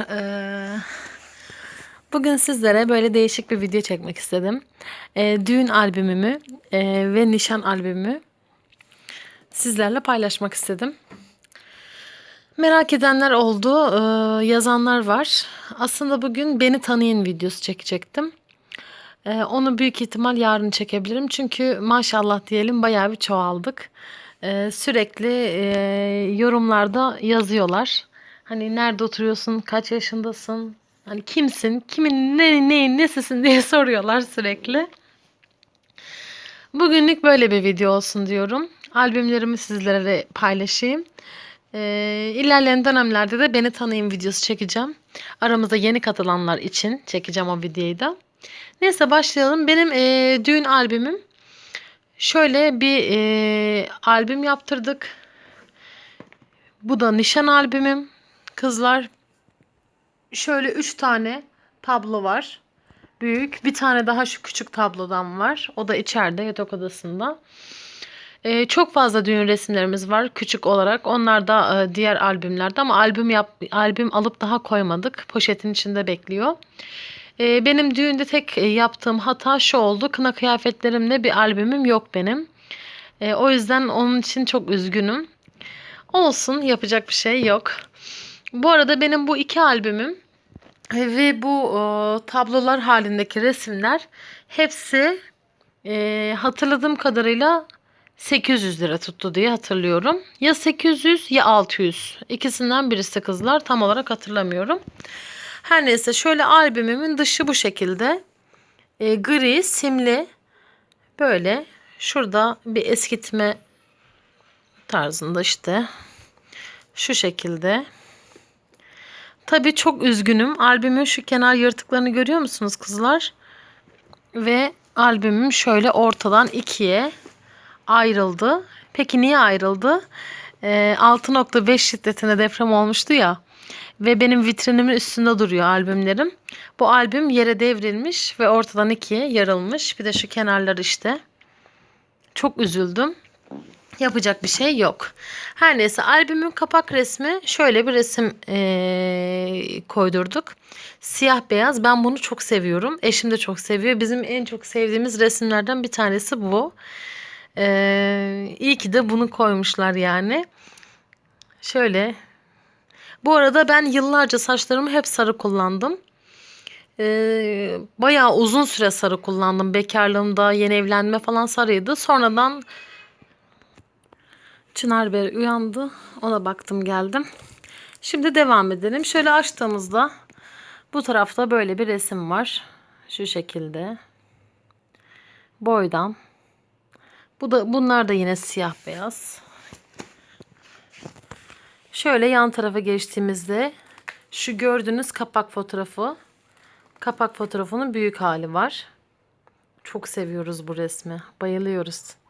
Ee, bugün sizlere böyle değişik bir video çekmek istedim. Ee, düğün albümümü e, ve nişan albümümü sizlerle paylaşmak istedim. Merak edenler oldu, ee, yazanlar var. Aslında bugün beni tanıyın videosu çekecektim. Ee, onu büyük ihtimal yarın çekebilirim. Çünkü maşallah diyelim bayağı bir çoğaldık. Sürekli e, yorumlarda yazıyorlar. Hani nerede oturuyorsun, kaç yaşındasın, hani kimsin, kimin ne, neyin nesisin diye soruyorlar sürekli. Bugünlük böyle bir video olsun diyorum. Albümlerimi sizlere paylaşayım. Ee, ilerleyen dönemlerde de beni tanıyın videosu çekeceğim. Aramıza yeni katılanlar için çekeceğim o videoyu da. Neyse başlayalım. Benim e, düğün albümüm şöyle bir e, albüm yaptırdık. Bu da nişan albümüm. Kızlar şöyle üç tane tablo var. Büyük. Bir tane daha şu küçük tablodan var. O da içeride yatak odasında. Ee, çok fazla düğün resimlerimiz var küçük olarak. Onlar da e, diğer albümlerde ama albüm yap albüm alıp daha koymadık. Poşetin içinde bekliyor. Ee, benim düğünde tek e, yaptığım hata şu oldu. Kına kıyafetlerimle bir albümüm yok benim. Ee, o yüzden onun için çok üzgünüm. Olsun yapacak bir şey yok. Bu arada benim bu iki albümüm ve bu e, tablolar halindeki resimler hepsi e, hatırladığım kadarıyla 800 lira tuttu diye hatırlıyorum. Ya 800 ya 600. İkisinden birisi kızlar tam olarak hatırlamıyorum. Her neyse şöyle albümümün dışı bu şekilde. E, gri, simli böyle şurada bir eskitme tarzında işte şu şekilde. Tabii çok üzgünüm. Albümün şu kenar yırtıklarını görüyor musunuz kızlar? Ve albümüm şöyle ortadan ikiye ayrıldı. Peki niye ayrıldı? Ee, 6.5 şiddetinde deprem olmuştu ya. Ve benim vitrinimin üstünde duruyor albümlerim. Bu albüm yere devrilmiş ve ortadan ikiye yarılmış. Bir de şu kenarlar işte. Çok üzüldüm. Yapacak bir şey yok. Her neyse albümün kapak resmi şöyle bir resim ee, koydurduk. Siyah beyaz. Ben bunu çok seviyorum. Eşim de çok seviyor. Bizim en çok sevdiğimiz resimlerden bir tanesi bu. Ee, iyi ki de bunu koymuşlar yani. Şöyle. Bu arada ben yıllarca saçlarımı hep sarı kullandım. Ee, bayağı uzun süre sarı kullandım. Bekarlığımda, yeni evlenme falan sarıydı. Sonradan Çınar Bey uyandı. Ona baktım geldim. Şimdi devam edelim. Şöyle açtığımızda bu tarafta böyle bir resim var. Şu şekilde. Boydan. Bu da bunlar da yine siyah beyaz. Şöyle yan tarafa geçtiğimizde şu gördüğünüz kapak fotoğrafı. Kapak fotoğrafının büyük hali var. Çok seviyoruz bu resmi. Bayılıyoruz.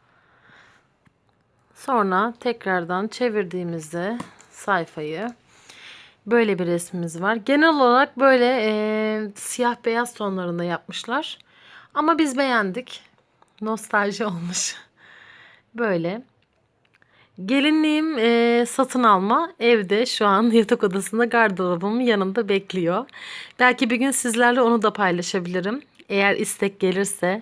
Sonra tekrardan çevirdiğimizde sayfayı böyle bir resmimiz var. Genel olarak böyle e, siyah beyaz tonlarında yapmışlar. Ama biz beğendik. Nostalji olmuş. Böyle. Gelinliğim e, satın alma evde şu an yatak odasında gardırobum yanımda bekliyor. Belki bir gün sizlerle onu da paylaşabilirim. Eğer istek gelirse,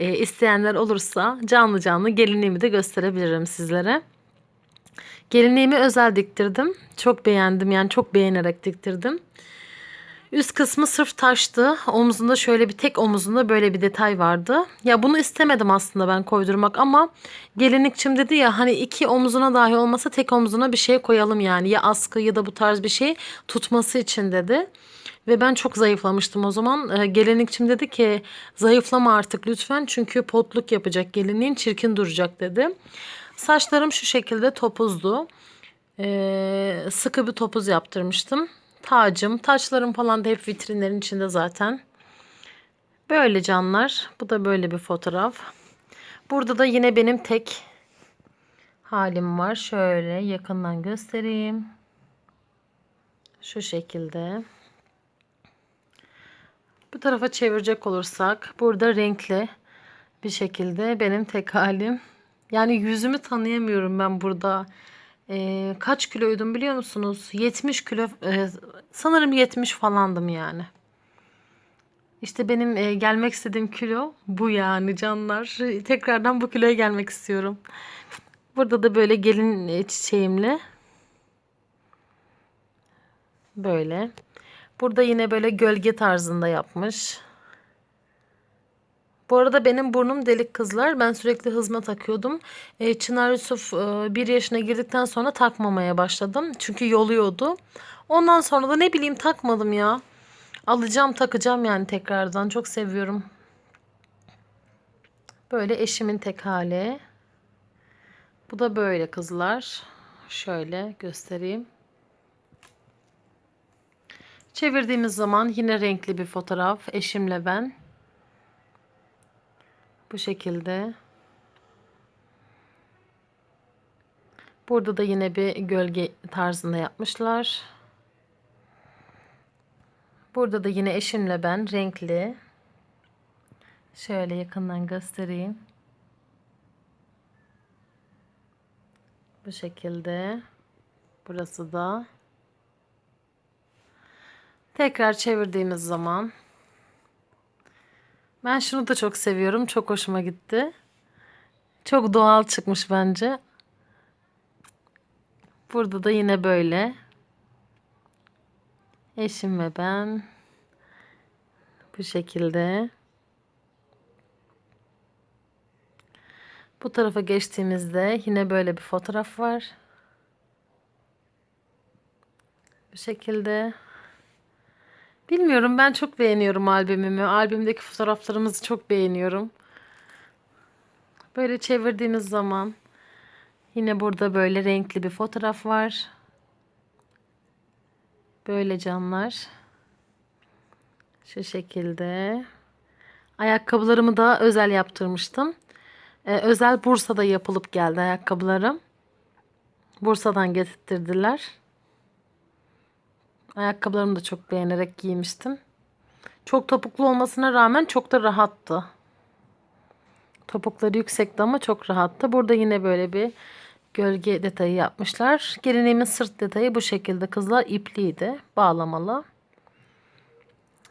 e, isteyenler olursa canlı canlı gelinliğimi de gösterebilirim sizlere. Gelinliğimi özel diktirdim. Çok beğendim yani çok beğenerek diktirdim. Üst kısmı sırf taştı. Omzunda şöyle bir tek omuzunda böyle bir detay vardı. Ya bunu istemedim aslında ben koydurmak ama gelinlikçim dedi ya hani iki omzuna dahi olmasa tek omzuna bir şey koyalım yani. Ya askı ya da bu tarz bir şey tutması için dedi. Ve ben çok zayıflamıştım o zaman. Ee, gelinlikçim dedi ki zayıflama artık lütfen çünkü potluk yapacak gelinliğin çirkin duracak dedi. Saçlarım şu şekilde topuzdu. Ee, sıkı bir topuz yaptırmıştım tacım, taçlarım falan da hep vitrinlerin içinde zaten. Böyle canlar. Bu da böyle bir fotoğraf. Burada da yine benim tek halim var. Şöyle yakından göstereyim. Şu şekilde. Bu tarafa çevirecek olursak burada renkli bir şekilde benim tek halim. Yani yüzümü tanıyamıyorum ben burada Ee, kaç kiloydum biliyor musunuz? 70 kilo e, sanırım 70 falandım yani. İşte benim e, gelmek istediğim kilo bu yani canlar. Tekrardan bu kiloya gelmek istiyorum. Burada da böyle gelin e, çiçeğimle. Böyle. Burada yine böyle gölge tarzında yapmış. Bu arada benim burnum delik kızlar. Ben sürekli hızma takıyordum. E, Çınar Yusuf e, bir yaşına girdikten sonra takmamaya başladım. Çünkü yoluyordu. Ondan sonra da ne bileyim takmadım ya. Alacağım takacağım yani tekrardan. Çok seviyorum. Böyle eşimin tek hali. Bu da böyle kızlar. Şöyle göstereyim. Çevirdiğimiz zaman yine renkli bir fotoğraf. Eşimle ben. Bu şekilde. Burada da yine bir gölge tarzında yapmışlar. Burada da yine eşimle ben renkli. Şöyle yakından göstereyim. Bu şekilde. Burası da. Tekrar çevirdiğimiz zaman ben şunu da çok seviyorum. Çok hoşuma gitti. Çok doğal çıkmış bence. Burada da yine böyle. Eşim ve ben bu şekilde. Bu tarafa geçtiğimizde yine böyle bir fotoğraf var. Bu şekilde. Bilmiyorum ben çok beğeniyorum albümümü. Albümdeki fotoğraflarımızı çok beğeniyorum. Böyle çevirdiğimiz zaman yine burada böyle renkli bir fotoğraf var. Böyle canlar. Şu şekilde. Ayakkabılarımı da özel yaptırmıştım. Ee, özel Bursa'da yapılıp geldi ayakkabılarım. Bursa'dan getirttirdiler. Ayakkabılarımı da çok beğenerek giymiştim. Çok topuklu olmasına rağmen çok da rahattı. Topukları yüksekti ama çok rahattı. Burada yine böyle bir gölge detayı yapmışlar. Geleneğimin sırt detayı bu şekilde kızlar ipliydi. Bağlamalı.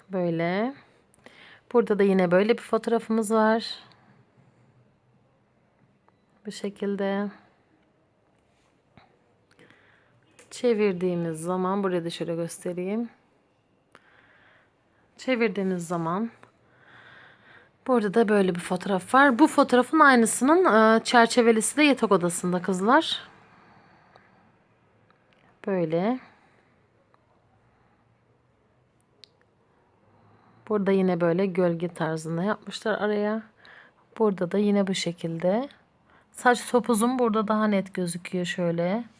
Böyle. Burada da yine böyle bir fotoğrafımız var. Bu şekilde. Çevirdiğimiz zaman buraya da şöyle göstereyim. Çevirdiğimiz zaman burada da böyle bir fotoğraf var. Bu fotoğrafın aynısının e, çerçevelisi de yatak odasında kızlar. Böyle. Burada yine böyle gölge tarzında yapmışlar araya. Burada da yine bu şekilde. Saç topuzum burada daha net gözüküyor şöyle.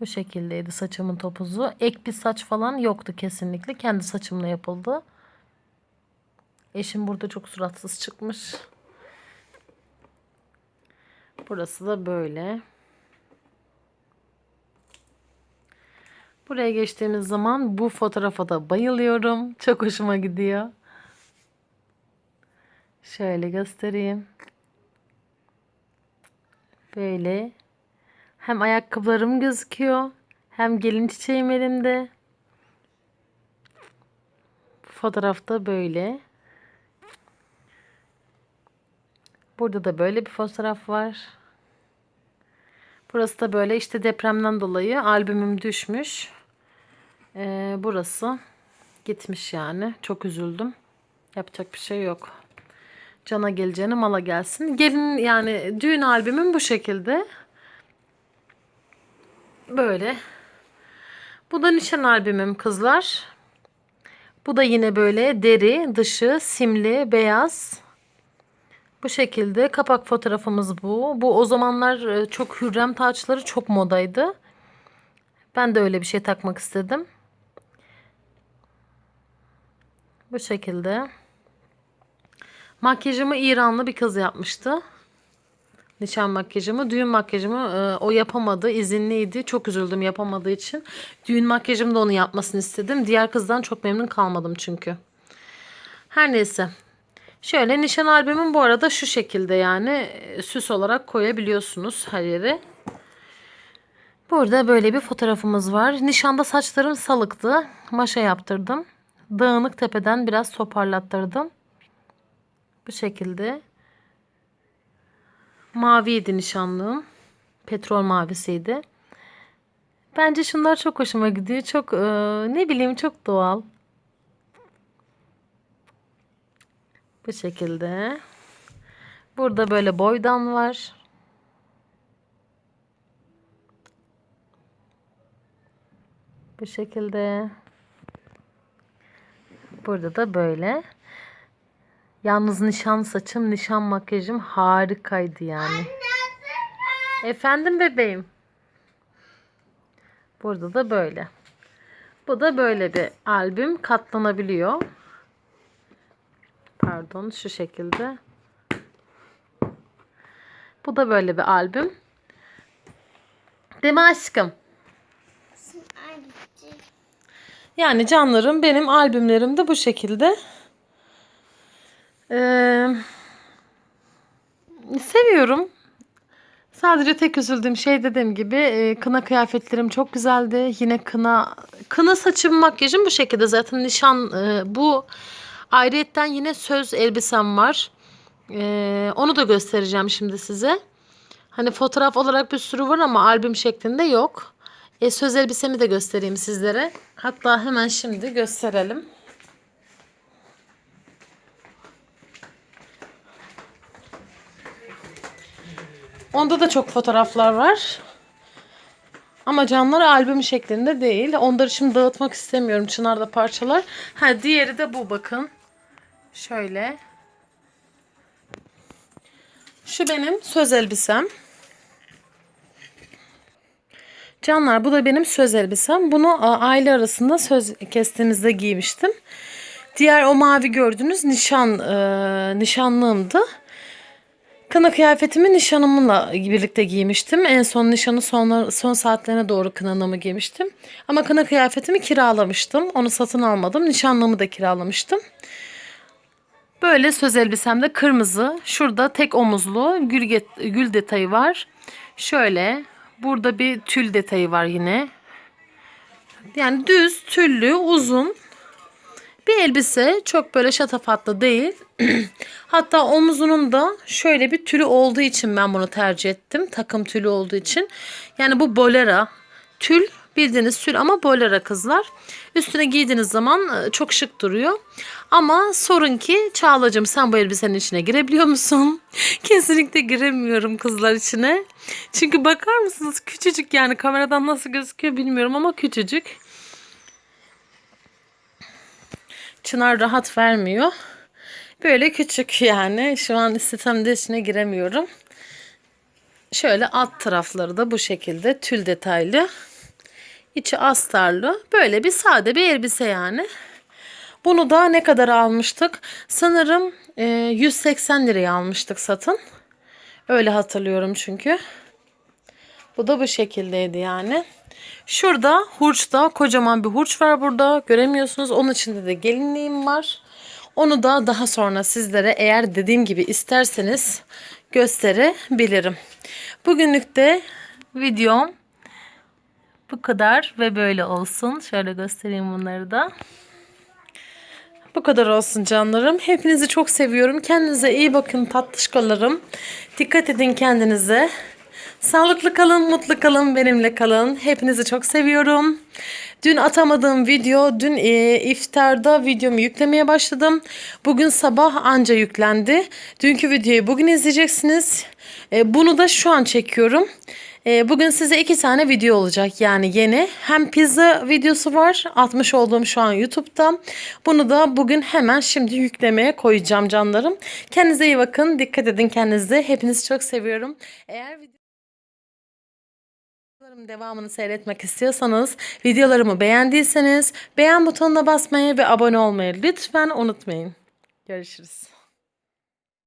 Bu şekildeydi saçımın topuzu. Ek bir saç falan yoktu kesinlikle. Kendi saçımla yapıldı. Eşim burada çok suratsız çıkmış. Burası da böyle. Buraya geçtiğimiz zaman bu fotoğrafa da bayılıyorum. Çok hoşuma gidiyor. Şöyle göstereyim. Böyle hem ayakkabılarım gözüküyor. Hem gelin çiçeğim elimde. Fotoğrafta böyle. Burada da böyle bir fotoğraf var. Burası da böyle işte depremden dolayı albümüm düşmüş. Ee, burası gitmiş yani. Çok üzüldüm. Yapacak bir şey yok. Cana geleceğine mala gelsin. Gelin yani düğün albümüm bu şekilde. Böyle. Bu da nişan albümüm kızlar. Bu da yine böyle deri, dışı simli, beyaz. Bu şekilde kapak fotoğrafımız bu. Bu o zamanlar e, çok hürrem taçları çok modaydı. Ben de öyle bir şey takmak istedim. Bu şekilde. Makyajımı İranlı bir kız yapmıştı. Nişan makyajımı, düğün makyajımı e, o yapamadı, izinliydi. Çok üzüldüm yapamadığı için. Düğün makyajımı da onu yapmasını istedim. Diğer kızdan çok memnun kalmadım çünkü. Her neyse. Şöyle nişan albümüm bu arada şu şekilde yani e, süs olarak koyabiliyorsunuz her yere. Burada böyle bir fotoğrafımız var. Nişanda saçlarım salıktı. Maşa yaptırdım. Dağınık tepeden biraz toparlattırdım. Bu şekilde. Maviydi nişanlığım. Petrol mavisiydi. Bence şunlar çok hoşuma gidiyor. Çok e, ne bileyim çok doğal. Bu şekilde. Burada böyle boydan var. Bu şekilde. Burada da böyle. Yalnız nişan saçım, nişan makyajım harikaydı yani. Efendim bebeğim. Burada da böyle. Bu da böyle bir albüm katlanabiliyor. Pardon şu şekilde. Bu da böyle bir albüm. Değil mi aşkım? Yani canlarım benim albümlerim de bu şekilde. Ee, seviyorum. Sadece tek üzüldüğüm şey dediğim gibi e, kına kıyafetlerim çok güzeldi. Yine kına kına saçım makyajım bu şekilde zaten nişan e, bu ayrıyetten yine söz elbisem var. E, onu da göstereceğim şimdi size. Hani fotoğraf olarak bir sürü var ama albüm şeklinde yok. E, söz elbisemi de göstereyim sizlere. Hatta hemen şimdi gösterelim. Onda da çok fotoğraflar var. Ama canlar albüm şeklinde değil. Onları şimdi dağıtmak istemiyorum. Çınar'da parçalar. Ha diğeri de bu bakın. Şöyle. Şu benim söz elbisem. Canlar bu da benim söz elbisem. Bunu aile arasında söz kestiğimizde giymiştim. Diğer o mavi gördüğünüz nişan e, nişanlığımdı. Kına kıyafetimi nişanımla birlikte giymiştim. En son nişanı son, son saatlerine doğru kınanımı giymiştim. Ama kına kıyafetimi kiralamıştım. Onu satın almadım. Nişanlığımı da kiralamıştım. Böyle söz elbisemde kırmızı. Şurada tek omuzlu gül, gül detayı var. Şöyle burada bir tül detayı var yine. Yani düz, tüllü, uzun bir elbise. Çok böyle şatafatlı değil. Hatta omuzunun da şöyle bir tülü olduğu için ben bunu tercih ettim. Takım tülü olduğu için. Yani bu bolera. Tül bildiğiniz tül ama bolera kızlar. Üstüne giydiğiniz zaman e, çok şık duruyor. Ama sorun ki Çağlacığım sen bu elbisenin içine girebiliyor musun? Kesinlikle giremiyorum kızlar içine. Çünkü bakar mısınız küçücük yani kameradan nasıl gözüküyor bilmiyorum ama küçücük. Çınar rahat vermiyor. Böyle küçük yani. Şu an istetemde içine giremiyorum. Şöyle alt tarafları da bu şekilde tül detaylı. İçi astarlı. Böyle bir sade bir elbise yani. Bunu da ne kadar almıştık? Sanırım e, 180 liraya almıştık satın. Öyle hatırlıyorum çünkü. Bu da bu şekildeydi yani. Şurada hurçta kocaman bir hurç var burada. Göremiyorsunuz. Onun içinde de gelinliğim var. Onu da daha sonra sizlere eğer dediğim gibi isterseniz gösterebilirim. Bugünlük de videom bu kadar ve böyle olsun. Şöyle göstereyim bunları da. Bu kadar olsun canlarım. Hepinizi çok seviyorum. Kendinize iyi bakın tatlışkalarım. Dikkat edin kendinize. Sağlıklı kalın, mutlu kalın, benimle kalın. Hepinizi çok seviyorum. Dün atamadığım video, dün e, iftarda videomu yüklemeye başladım. Bugün sabah anca yüklendi. Dünkü videoyu bugün izleyeceksiniz. E, bunu da şu an çekiyorum. E, bugün size iki tane video olacak yani yeni. Hem pizza videosu var atmış olduğum şu an YouTube'da. Bunu da bugün hemen şimdi yüklemeye koyacağım canlarım. Kendinize iyi bakın. Dikkat edin kendinize. Hepinizi çok seviyorum. Eğer video Videolarımın devamını seyretmek istiyorsanız, videolarımı beğendiyseniz beğen butonuna basmayı ve abone olmayı lütfen unutmayın. Görüşürüz.